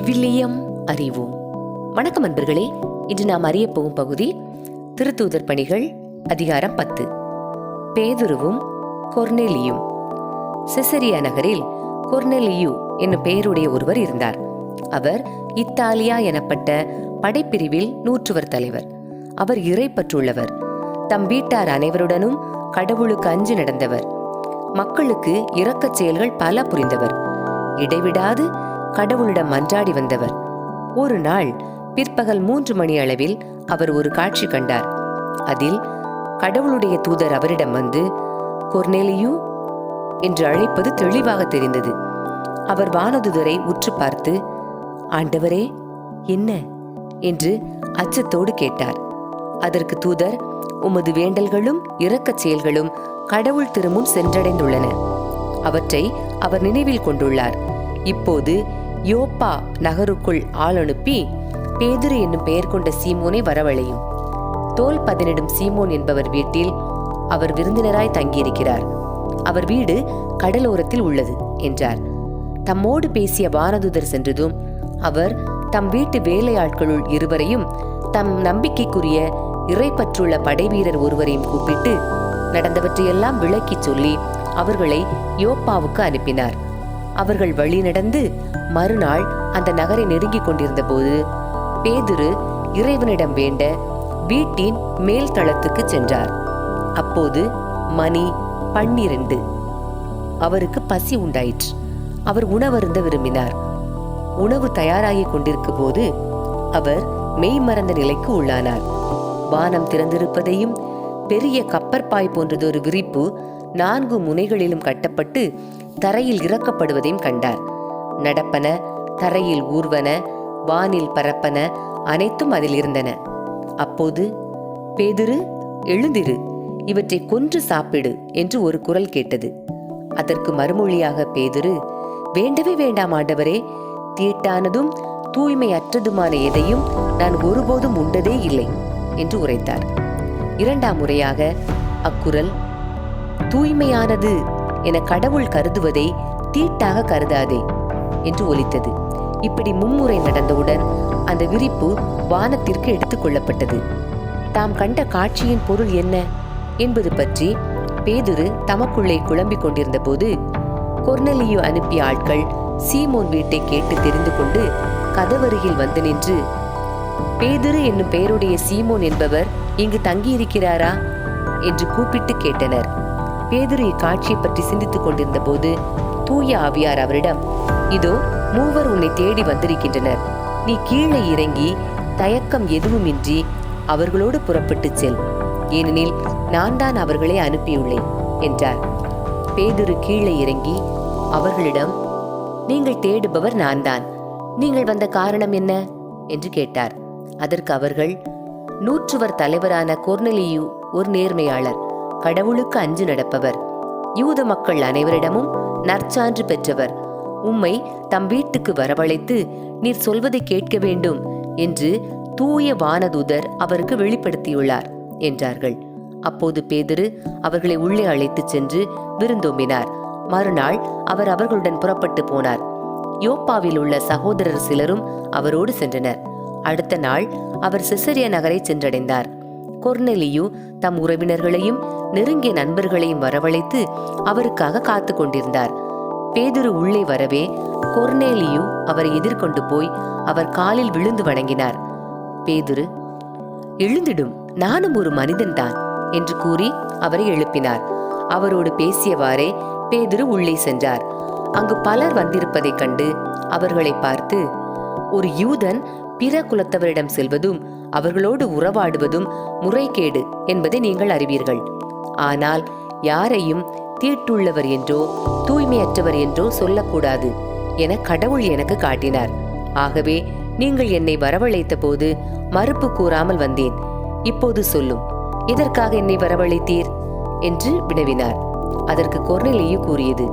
விவிலியம் அறிவோம். வணக்கம் அன்பர்களே இன்று நாம் அறிய போகும் பகுதி திருத்தூதர் பணிகள் அதிகாரம் பத்து. பேதுருவும் கொர்னேலியும். செசரியா நகரில் கொர்னெலியு என்னும் பெயருடைய ஒருவர் இருந்தார். அவர் இத்தாலியா எனப்பட்ட படைப்பிரிவில் நூற்றுவர் தலைவர். அவர் இறைப்பற்றுள்ளவர் தம் வீட்டார் அனைவருடனும் கடவுளுக்கு அஞ்சு நடந்தவர். மக்களுக்கு இரக்கச் செயல்கள் பல புரிந்தவர். இடைவிடாது கடவுளிடம் மன்றாடி வந்தவர். ஒரு நாள் பிற்பகல் மூன்று மணி அளவில் அவர் ஒரு காட்சி கண்டார். அதில் கடவுளுடைய தூதர் அவரிடம் வந்து கொர்னேலியு என்று அழைப்பது தெளிவாக தெரிந்தது. அவர் வானதுதரை உற்று பார்த்து ஆண்டவரே என்ன? என்று அச்சத்தோடு கேட்டார். அதற்கு தூதர் உமது வேண்டல்களும் இரக்கச் செயல்களும் கடவுள் திருமுன் சென்றடைந்துள்ளன. அவற்றை அவர் நினைவில் கொண்டுள்ளார். இப்போது யோப்பா நகருக்குள் ஆள் அனுப்பி பேதுரு என்னும் பெயர் கொண்ட சீமோனை வரவழையும். தோல் பதினிடும் சீமோன் என்பவர் வீட்டில் அவர் விருந்தினராய் தங்கியிருக்கிறார். அவர் வீடு கடலோரத்தில் உள்ளது என்றார். தம்மோடு பேசிய வானதுதர் சென்றதும் அவர் தம் வீட்டு வேலையாட்களுள் இருவரையும் தம் நம்பிக்கைக்குரிய இறைப்பற்றுள்ள படைவீரர் ஒருவரையும் கூப்பிட்டு நடந்தவற்றையெல்லாம் விளக்கிச் சொல்லி அவர்களை யோப்பாவுக்கு அனுப்பினார். அவர்கள் வழி நடந்து மறுநாள் அந்த நகரை நெருங்கிக் கொண்டிருந்த போது பேதுரு இறைவனிடம் வேண்ட வீட்டின் மேல் தளத்துக்கு சென்றார். அப்போது மணி பன்னிரண்டு. அவருக்கு பசி உண்டாயிற்று. அவர் உணவருந்த விரும்பினார். உணவு தயாராகிக் கொண்டிருக்கும் போது அவர் மெய் மறந்த நிலைக்கு உள்ளானார். வானம் திறந்திருப்பதையும் பெரிய கப்பற்பாய் போன்றதொரு விரிப்பு நான்கு முனைகளிலும் கட்டப்பட்டு தரையில் இறக்கப்படுவதையும் கண்டார். நடப்பன தரையில் ஊர்வன வானில் பரப்பன அனைத்தும் அதில் இருந்தன. அப்போது பேதுரு எழுந்திரு இவற்றை கொன்று சாப்பிடு என்று ஒரு குரல் கேட்டது. அதற்கு மறுமொழியாக பேதுரு வேண்டவே வேண்டாம் ஆண்டவரே தீட்டானதும் தூய்மையற்றதுமான எதையும் நான் ஒருபோதும் உண்டதே இல்லை என்று உரைத்தார். இரண்டாம் முறையாக அக்குரல் தூய்மையானது என கடவுள் கருதுவதை தீட்டாக கருதாதே என்று ஒலித்தது. இப்படி மும்முறை நடந்தவுடன் அந்த விரிப்பு வானத்திற்கு எடுத்துக் கொள்ளப்பட்டது. தாம் கண்ட காட்சியின் பொருள் என்ன என்பது பற்றி பேதுரு தமக்குள்ளே குழம்பிக் கொண்டிருந்த போது கொர்னலியு அனுப்பிய ஆட்கள் சீமோன் வீட்டை கேட்டு தெரிந்து கொண்டு கதவருகில் வந்து நின்று பேதுரு என்னும் பெயருடைய சீமோன் என்பவர் இங்கு தங்கியிருக்கிறாரா? என்று கூப்பிட்டு கேட்டனர். பேதுரு இக்காட்சியை பற்றி சிந்தித்துக் கொண்டிருந்த போது தூய ஆவியார் அவரிடம் இதோ மூவர் உன்னை தேடி வந்திருக்கின்றனர். நீ கீழே இறங்கி தயக்கம் எதுவுமின்றி அவர்களோடு புறப்பட்டுச் செல். ஏனெனில் நான் தான் அவர்களை அனுப்பியுள்ளேன் என்றார். பேதுரு கீழே இறங்கி அவர்களிடம் நீங்கள் தேடுபவர் நான்தான் நீங்கள் வந்த காரணம் என்ன? என்று கேட்டார். அதற்கு அவர்கள் நூற்றுவர் தலைவரான கொர்னலியு ஒரு நேர்மையாளர். கடவுளுக்கு அஞ்சு நடப்பவர். யூத மக்கள் அனைவரிடமும் நற்சான்று பெற்றவர். உம்மை தம் வீட்டுக்கு வரவழைத்து நீர் சொல்வதை கேட்க வேண்டும் என்று தூய வானதூதர் அவருக்கு வெளிப்படுத்தியுள்ளார் என்றார்கள். அப்போது பேதுரு அவர்களை உள்ளே அழைத்துச் சென்று விருந்தோம்பினார். மறுநாள் அவர் அவர்களுடன் புறப்பட்டு போனார். யோப்பாவில் உள்ள சகோதரர் சிலரும் அவரோடு சென்றனர். அடுத்த நாள் அவர் சிசரிய நகரை சென்றடைந்தார். கொர்னெலியு தம் உறவினர்களையும் நெருங்கிய நண்பர்களையும் வரவழைத்து அவருக்காக காத்து கொண்டிருந்தார். பேதுரு உள்ளே வரவே கொர்னேலியு அவரை எதிர்கொண்டு போய் அவர் காலில் விழுந்து வணங்கினார். பேதுரு எழுந்திடும் நானும் ஒரு மனிதன்தான் என்று கூறி அவரை எழுப்பினார். அவரோடு பேசியவாறே பேதுரு உள்ளே சென்றார். அங்கு பலர் வந்திருப்பதைக் கண்டு அவர்களை பார்த்து ஒரு யூதன் பிற குலத்தவரிடம் செல்வதும் அவர்களோடு உறவாடுவதும் முறைகேடு என்பதை நீங்கள் அறிவீர்கள். ஆனால் யாரையும் தீட்டுள்ளவர் என்றோ தூய்மையற்றவர் என்றோ சொல்லக்கூடாது என கடவுள் எனக்கு காட்டினார். ஆகவே நீங்கள் என்னை வரவழைத்த போது மறுப்பு கூறாமல் வந்தேன். இப்போது சொல்லும் இதற்காக என்னை வரவழைத்தீர்? என்று வினவினார். அதற்கு கொர்னெலியு கூறியது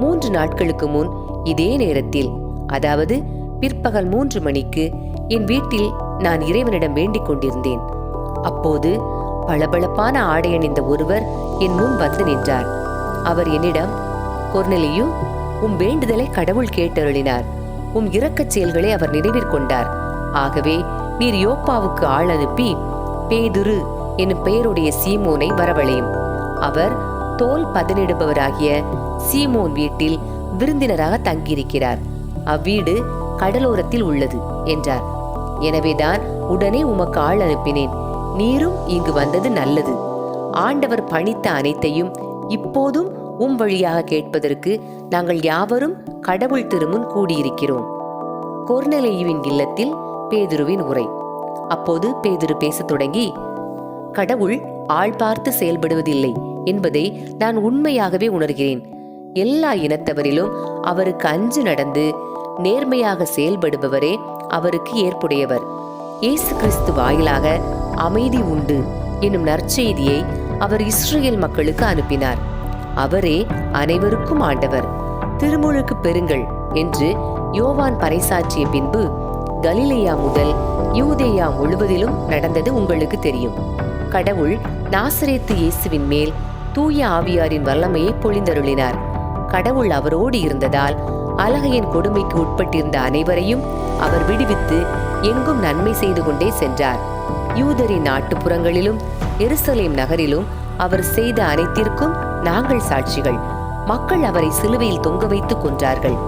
மூன்று நாட்களுக்கு முன் இதே நேரத்தில் அதாவது பிற்பகல் மூன்று மணிக்கு என் வீட்டில் நான் இறைவனிடம் வேண்டிக் கொண்டிருந்தேன். அப்போது பளபளப்பான ஆடை அணிந்த ஒருவர் என் முன் வந்து நின்றார். அவர் என்னிடம் கொர்னெலியு உம் வேண்டுதலை கடவுள் கேட்டருளினார். உம் இரக்கச் செயல்களை அவர் நினைவிற்கொண்டார் ஆகவே நீர் யோப்பாவுக்கு ஆள் அனுப்பி பேதுரு என்னும் பெயருடைய சீமோனை வரவழையும். அவர் தோல் பதனிடுபவராகிய சீமோன் வீட்டில் விருந்தினராக தங்கியிருக்கிறார். அவ்வீடு கடலோரத்தில் உள்ளது என்றார். எனவேதான் உடனே உமக்கு ஆள் அனுப்பினேன். நீரும் இங்கு வந்தது நல்லது. ஆண்டவர் பணித்த அனைத்தையும் இப்போதும் உம் வழியாக கேட்பதற்கு நாங்கள் யாவரும் கடவுள் திருமுன் கூடியிருக்கிறோம். கொர்நெலேயுவின் இல்லத்தில் பேதுருவின் உரை. அப்போது பேதுரு பேசத் தொடங்கி கடவுள் ஆள் பார்த்து செயல்படுவதில்லை என்பதை நான் உண்மையாகவே உணர்கிறேன். எல்லா இனத்தவரிலும் அவருக்கு அஞ்சு நடந்து நேர்மையாக செயல்படுபவரே அவருக்கு ஏற்புடையவர். இயேசு கிறிஸ்து வாயிலாக அமைதி உண்டு என்னும் நற்செய்தியை அவர் இஸ்ரேல் மக்களுக்கு அனுப்பினார். அவரே அனைவருக்கும் ஆண்டவர். திருமுழுக்கு பெறுங்கள் என்று யோவான் பறைசாற்றிய பின்பு கலிலேயா முதல் யூதேயா முழுவதிலும் நடந்தது உங்களுக்கு தெரியும். கடவுள் நாசரேத்து இயேசுவின் மேல் தூய ஆவியாரின் வல்லமையை பொழிந்தருளினார். கடவுள் அவரோடு இருந்ததால் அழகையின் கொடுமைக்கு உட்பட்டிருந்த அனைவரையும் அவர் விடுவித்து எங்கும் நன்மை செய்து கொண்டே சென்றார். யூதரின் நாட்டுப்புறங்களிலும் எருசலேம் நகரிலும் அவர் செய்த அனைத்திற்கும் நாங்கள் சாட்சிகள். மக்கள் அவரை சிலுவையில் தொங்க வைத்து கொன்றார்கள்.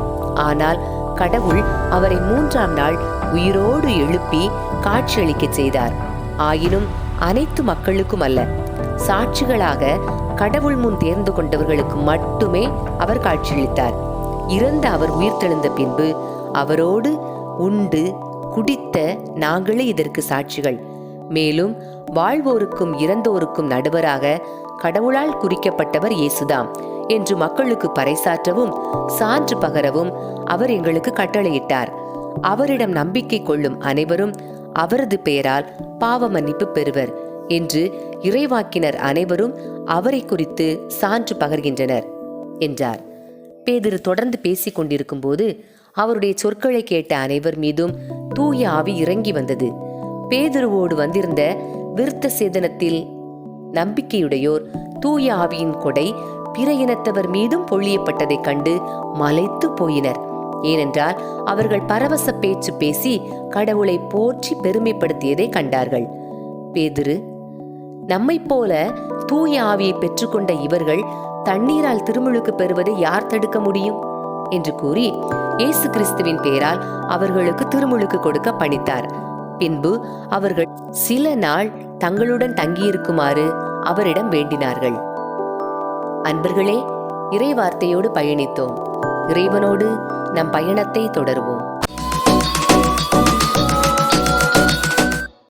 ஆனால் கடவுள் அவரை மூன்றாம் நாள் உயிரோடு எழுப்பி காட்சியளிக்கச் செய்தார். ஆயினும் அனைத்து மக்களுக்கும் அல்ல சாட்சிகளாக கடவுள் முன் தேர்ந்து கொண்டவர்களுக்கு மட்டுமே அவர் காட்சியளித்தார். இறந்த அவர் உயிர்த்தெழுந்த பின்பு அவரோடு உண்டு குடித்த நாங்களே இதற்கு சாட்சிகள். மேலும் வாழ்வோருக்கும் இறந்தோருக்கும் நடுவராக கடவுளால் குறிக்கப்பட்டவர் இயேசுதாம் என்று மக்களுக்கு பறைசாற்றவும் சான்று பகரவும் அவர் எங்களுக்கு கட்டளையிட்டார். அவரிடம் நம்பிக்கை கொள்ளும் அனைவரும் அவரது பெயரால் பாவ மன்னிப்பு பெறுவர் என்று இறைவாக்கினர் அனைவரும் அவரை குறித்து சான்று பகர்கின்றனர் என்றார். பேதிரு தொடர்ந்து பேசிக் கொண்டிருக்கும் போது அவருடைய சொற்களை கேட்ட அனைவர் மீதும் தூய ஆவி இறங்கி வந்தது. பேதுருவோடு வந்திருந்த விருத்த சேதனத்தில் நம்பிக்கையுடையோர் தூய ஆவியின் கொடை பிற இனத்தவர் மீதும் பொழியப்பட்டதைக் கண்டு மலைத்து போயினர். ஏனென்றால் அவர்கள் பரவச பேச்சு பேசி கடவுளை போற்றி பெருமைப்படுத்தியதை கண்டார்கள். பேதுரு நம்மைப் போல தூய ஆவியை பெற்றுக்கொண்ட இவர்கள் தண்ணீரால் திருமுழுக்கு பெறுவதை யார் தடுக்க முடியும்? என்று கூறி இயேசு கிறிஸ்துவின் பெயரால் அவர்களுக்கு திருமுழுக்கு கொடுக்க பணித்தார். பின்பு அவர்கள் சில நாள் தங்களுடன் தங்கியிருக்குமாறு அவரிடம் வேண்டினார்கள். அன்பர்களே இறைவார்த்தையோடு பயணித்தோம். இறைவனோடு நம் பயணத்தை தொடருவோம்.